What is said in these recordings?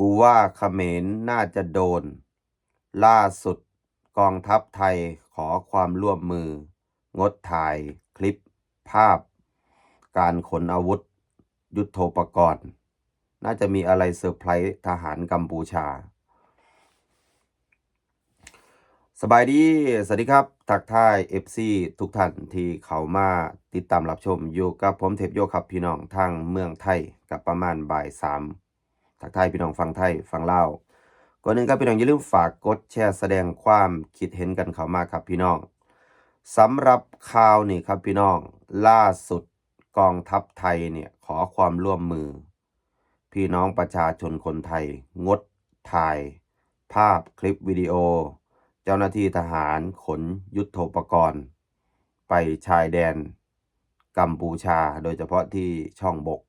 กูว่าเขมรน่าจะโดน ล่าสุดกองทัพไทยขอความร่วมมือ งดถ่ายคลิปภาพ การขนอาวุธ ยุทโธปกรณ์ น่าจะมีอะไรเซอร์ไพรส์ทหารกัมพูชา สบายดี สวัสดีครับ ทักทาย FC ทุกท่านที่เขามาติดตามรับชมอยู่กับผมเทพโยครับพี่น้องทางเมืองไทยกับประมาณบ่ายสาม ทักทายพี่น้องฟังไทยฟังเล่าก่อนหนึ่งครับพี่น้องอย่าลืมฝากกดแชร์แสดงความคิดเห็นกันเข้ามาครับพี่น้องสำหรับข่าวนี่ครับพี่น้องล่าสุดกองทัพไทยเนี่ยขอความร่วมมือ พี่น้องประชาชนคนไทย งดถ่าย ภาพคลิปวิดีโอ เจ้าหน้าที่ทหารขนยุทธปกรณ์ ไปชายแดน กัมพูชาโดยเฉพาะที่ช่องบก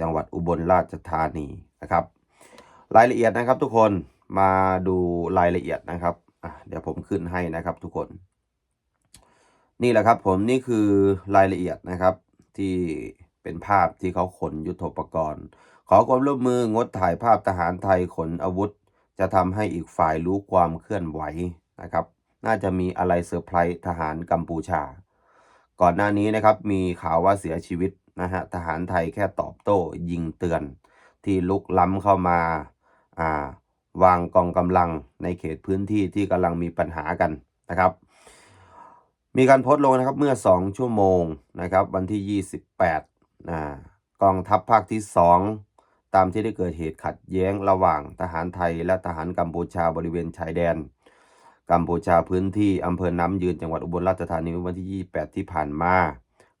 จังหวัดอุบลราชธานีนะครับ รายละเอียดนะครับทุกคนมาดูรายละเอียดนะครับเดี๋ยวผมขึ้นให้นะครับทุกคน นี่แหละครับผมนี่คือรายละเอียดนะครับที่เป็นภาพที่เขาขนยุทโธปกรณ์ ขอความร่วมมืองดถ่ายภาพทหารไทยขนอาวุธ จะทำให้อีกฝ่ายรู้ความเคลื่อนไหวนะครับ น่าจะมีอะไรเซอร์ไพรส์ทหารกัมพูชา ก่อนหน้านี้นะครับมีข่าวว่าเสียชีวิต นะฮะทหารไทยแค่ตอบโต้ยิงเตือน ที่ลุกล้ำเข้ามาอ่าวางกองกำลังในเขตพื้นที่ที่กำลังมีปัญหากันนะครับ มีการโพสต์ลงนะครับเมื่อ 2 ชั่วโมงนะครับวันที่ 28อ่ากองทัพภาคที่ 2 ตามที่ได้เกิดเหตุขัดแย้งระหว่างทหารไทยและทหารกัมพูชาบริเวณชายแดน กัมพูชาพื้นที่อำเภอน้ำยืนจังหวัดอุบลราชธานีวันที่ 28 ที่ผ่านมา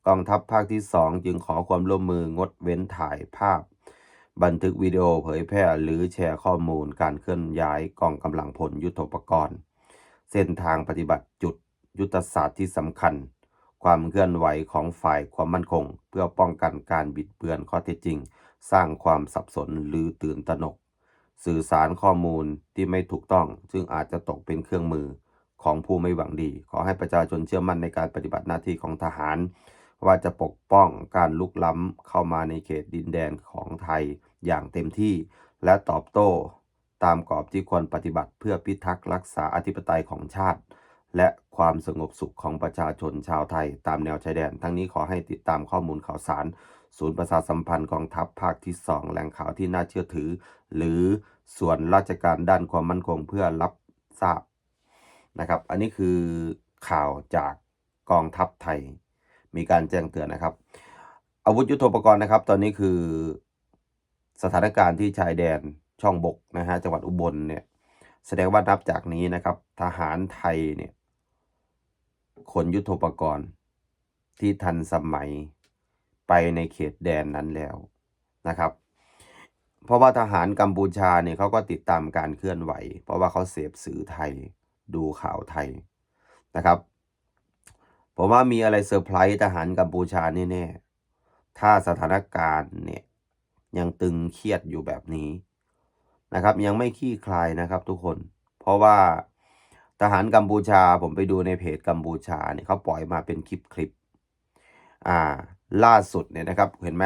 กองทัพภาคที่ 2 จึงขอความร่วมมืองดเว้นถ่ายภาพ บันทึกวิดีโอเผยแพร่หรือแชร์ข้อมูลการเคลื่อนย้ายกองกำลังพลยุทโธปกรณ์ เส้นทางปฏิบัติจุดยุทธศาสตร์ที่สำคัญ ความเคลื่อนไหวของฝ่ายความมั่นคง เพื่อป้องกันการบิดเบือนข้อเท็จจริง สร้างความสับสนหรือตื่นตระหนก สื่อสารข้อมูลที่ไม่ถูกต้อง ซึ่งอาจจะตกเป็นเครื่องมือของผู้ไม่หวังดี ขอให้ประชาชนเชื่อมั่นในการปฏิบัติหน้าที่ของทหาร ว่าจะปกป้องการลุกล้ำเข้ามาในเขตดินแดนของไทยอย่างเต็มที่ และตอบโต้ตามกรอบที่ควรปฏิบัติเพื่อพิทักษ์รักษาอธิปไตยของชาติ และความสงบสุขของประชาชนชาวไทย ตามแนวชายแดน ทั้งนี้ขอให้ติดตามข้อมูลข่าวสาร ศูนย์ประชาสัมพันธ์กองทัพภาคที่ 2 แหล่งข่าวที่น่าเชื่อถือ หรือส่วนราชการด้านความมั่นคงเพื่อรับทราบนะครับ อันนี้คือข่าวจากกองทัพไทย มีการแจ้งเตือนนะครับ อาวุธยุทโธปกรณ์นะครับ ตอนนี้คือสถานการณ์ที่ชายแดนช่องบกนะฮะจังหวัดอุบลเนี่ย แสดงว่านับจากนี้นะครับ ทหารไทยเนี่ยขนยุทโธปกรณ์ที่ทันสมัยไปในเขตแดนนั้นแล้วนะครับ เพราะว่าทหารกัมพูชาเนี่ยเขาก็ติดตามการเคลื่อนไหว เพราะว่าเขาเสพสื่อไทยดูข่าวไทยนะครับ ผมว่ามีอะไรเซอร์ไพรส์ทหารกัมพูชาแน่ๆ ถ้าสถานการณ์เนี่ย ยังตึงเครียดอยู่แบบนี้นะครับ ยังไม่คลี่คลายนะครับทุกคน เพราะว่าทหารกัมพูชาผมไปดูในเพจกัมพูชาเนี่ยเขาปล่อยมาเป็นคลิปคลิปอ่า ล่าสุดเนี่ยนะครับ เห็นไหม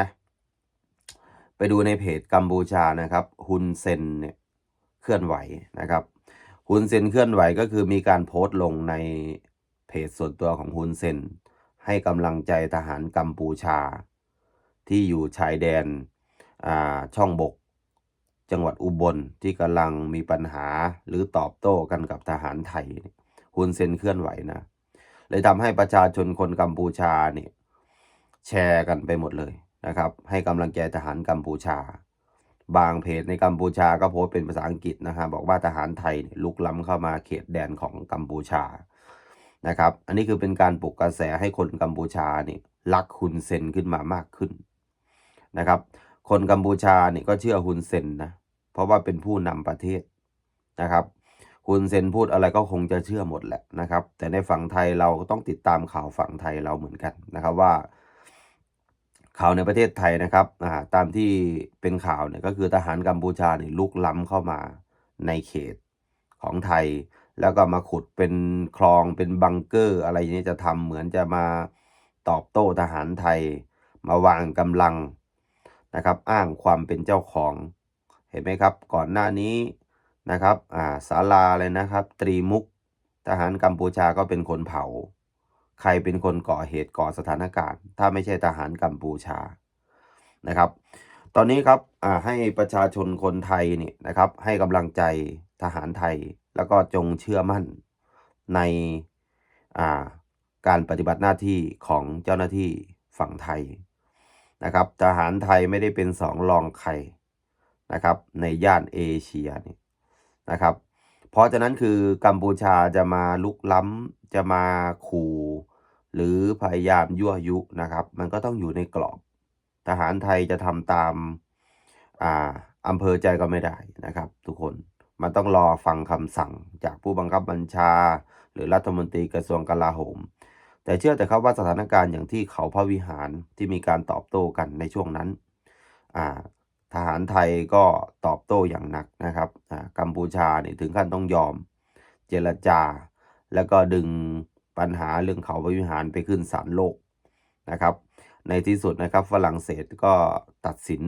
ไปดูในเพจกัมพูชานะครับฮุนเซนเนี่ยเคลื่อนไหวนะครับฮุนเซนเคลื่อนไหวก็คือมีการโพสต์ลงใน เพจส่วนตัวของฮุนเซนให้กำลังใจทหารกัมพูชา ที่อยู่ชายแดนช่องบก จังหวัดอุบลที่กำลังมีปัญหาหรือตอบโต้กันกับทหารไทยฮุนเซนเคลื่อนไหวนะเลยทำให้ประชาชนคนกัมพูชาเนี่ยแชร์กันไปหมดเลยนะครับ ให้กำลังใจทหารกัมพูชา บางเพจในกัมพูชาก็โพสต์เป็นภาษาอังกฤษนะฮะบอกว่าทหารไทยลุกล้ำเข้ามาเขตแดนของกัมพูชา นะครับ อันนี้คือเป็นการปลุกกระแสให้คนกัมพูชาเนี่ยรักฮุนเซนขึ้นมามากขึ้นนะครับ คนกัมพูชาเนี่ยก็เชื่อฮุนเซนนะเพราะว่าเป็นผู้นำประเทศนะครับฮุนเซนพูดอะไรก็คงจะเชื่อหมดแหละนะครับ แต่ในฝั่งไทยเราก็ต้องติดตามข่าวฝั่งไทยเราเหมือนกันนะครับว่าข่าวในประเทศไทยนะครับอ่าตามที่เป็นข่าวเนี่ยก็คือทหารกัมพูชาเนี่ยลุกล้ำเข้ามาในเขตของไทย แล้วก็มาขุดเป็นคลองเป็นบังเกอร์อะไรอย่างนี้จะทำเหมือนจะมาตอบโต้ทหารไทย มาวางกำลังนะครับ อ้างความเป็นเจ้าของเห็นไหมครับ ก่อนหน้านี้นะครับอ่าศาลาเลยนะครับ ตรีมุกทหารกัมพูชาก็เป็นคนเผา ใครเป็นคนก่อเหตุก่อสถานการณ์ ถ้าไม่ใช่ทหารกัมพูชานะครับ ตอนนี้ครับอ่าให้ประชาชนคนไทยนี่นะครับ ให้กำลังใจทหารไทย แล้วก็จงเชื่อมั่นในาการปฏิบัติหน้าที่ของเจ้าหน้าที่ฝั่งไทยนะครับ ทหารไทยไม่ได้เป็นสองรองใครนะครับ ในย่านเอเชียนี่นะครับ เพราะฉะนั้นคือกัมพูชาจะมาลุกล้ำจะมาขู่หรือพยายามยั่วยุนะครับ มันก็ต้องอยู่ในกรอบ ทหารไทยจะทำตามอ่าอำเภอใจก็ไม่ได้นะครับ ทุกคน มันต้องรอฟังคำสั่งจากผู้บังคับบัญชา หรือรัฐมนตรีกระทรวงกลาโหม แต่เชื่อแต่ครับว่าสถานการณ์อย่างที่เขาพระวิหารที่มีการตอบโต้กันในช่วงนั้นทหารไทยก็ตอบโต้อย่างหนักนะครับกัมพูชาเนี่ยถึงขั้นต้องยอม เจรจา แล้วก็ดึงปัญหาเรื่องเขาพระวิหารไปขึ้นศาลโลกนะครับ ในที่สุดนะครับฝรั่งเศสก็ตัดสิน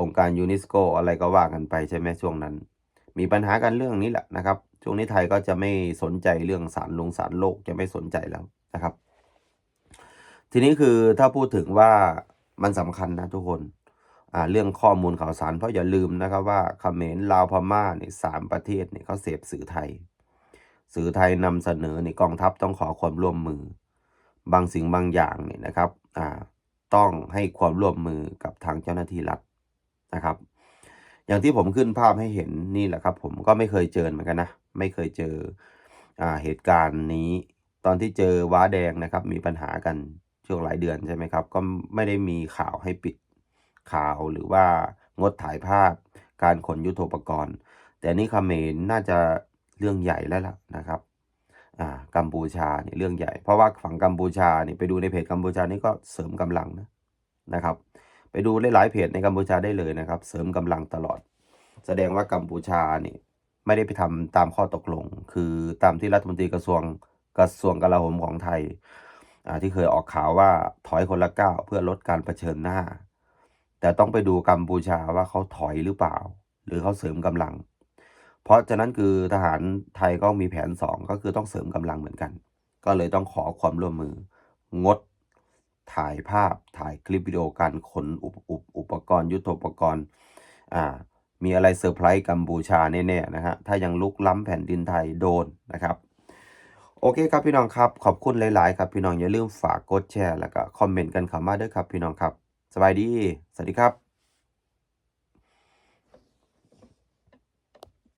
องค์การยูเนสโกอะไรก็ว่ากันไปใช่ไหมช่วงนั้น มีปัญหากันเรื่องนี้แหละนะครับ ช่วงนี้ไทยก็จะไม่สนใจเรื่องสารลงสารโลกจะไม่สนใจแล้วนะครับ ทีนี้คือถ้าพูดถึงว่ามันสำคัญนะทุกคนอ่าเรื่องข้อมูลข่าวสารเพราะอย่าลืมนะครับว่าเขมรลาวพม่าเนี่ยสามประเทศเนี่ยเขาเสพสื่อไทย สื่อไทยนำเสนอในกองทัพต้องขอความร่วมมือ บางสิ่งบางอย่างเนี่ยนะครับอ่าต้องให้ความร่วมมือกับทางเจ้าหน้าที่รัฐนะครับ อย่างที่ผมขึ้นภาพให้เห็นนี่แหละครับ ผมก็ไม่เคยเจอเหมือนกันนะ ไม่เคยเจออ่าเหตุการณ์นี้ ตอนที่เจอว้าแดงนะครับ มีปัญหากันช่วงหลายเดือนใช่ไหมครับ ก็ไม่ได้มีข่าวให้ปิดข่าวหรือว่างดถ่ายภาพการขนยุทโธปกรณ์ แต่นี่เมรน่าจะเรื่องใหญ่แล้วล่ะนะครับอ่ากัมพูชาเนี่ยเรื่องใหญ่ เพราะว่าฝั่งกัมพูชาเนี่ยไปดูในเพจกัมพูชานี่ก็เสริมกำลังนะนะครับ ไปดูหลายๆเพจในกัมพูชาได้เลยนะครับ เสริมกำลังตลอด แสดงว่ากัมพูชานี่ไม่ได้ไปทำตามข้อตกลง คือตามที่รัฐมนตรีกระทรวงกระทรวงกลาโหมของไทยที่เคยออกข่าวว่าถอยคนละก้าวเพื่อลดการเผชิญหน้า แต่ต้องไปดูกัมพูชาว่าเขาถอยหรือเปล่า หรือเขาเสริมกำลัง เพราะฉะนั้นคือทหารไทยก็มีแผนสองก็คือต้องเสริมกำลังเหมือนกัน ก็เลยต้องขอความร่วมมืองด ถ่ายภาพถ่ายคลิปวิดีโอการขนอุปอุปอุปกรณ์ยุทโธปกรณ์อ่ามีอะไรเซอร์ไพรส์กัมพูชาแน่ๆนะฮะถ้ายังลุกล้ำแผ่นดินไทยโดนนะครับ โอเคครับพี่น้องครับ ขอบคุณหลาย ๆ ครับพี่น้องอย่าลืมฝากกดแชร์แล้วก็คอมเมนต์กันเข้ามาด้วยครับพี่น้องครับ สบายดี สวัสดีครับ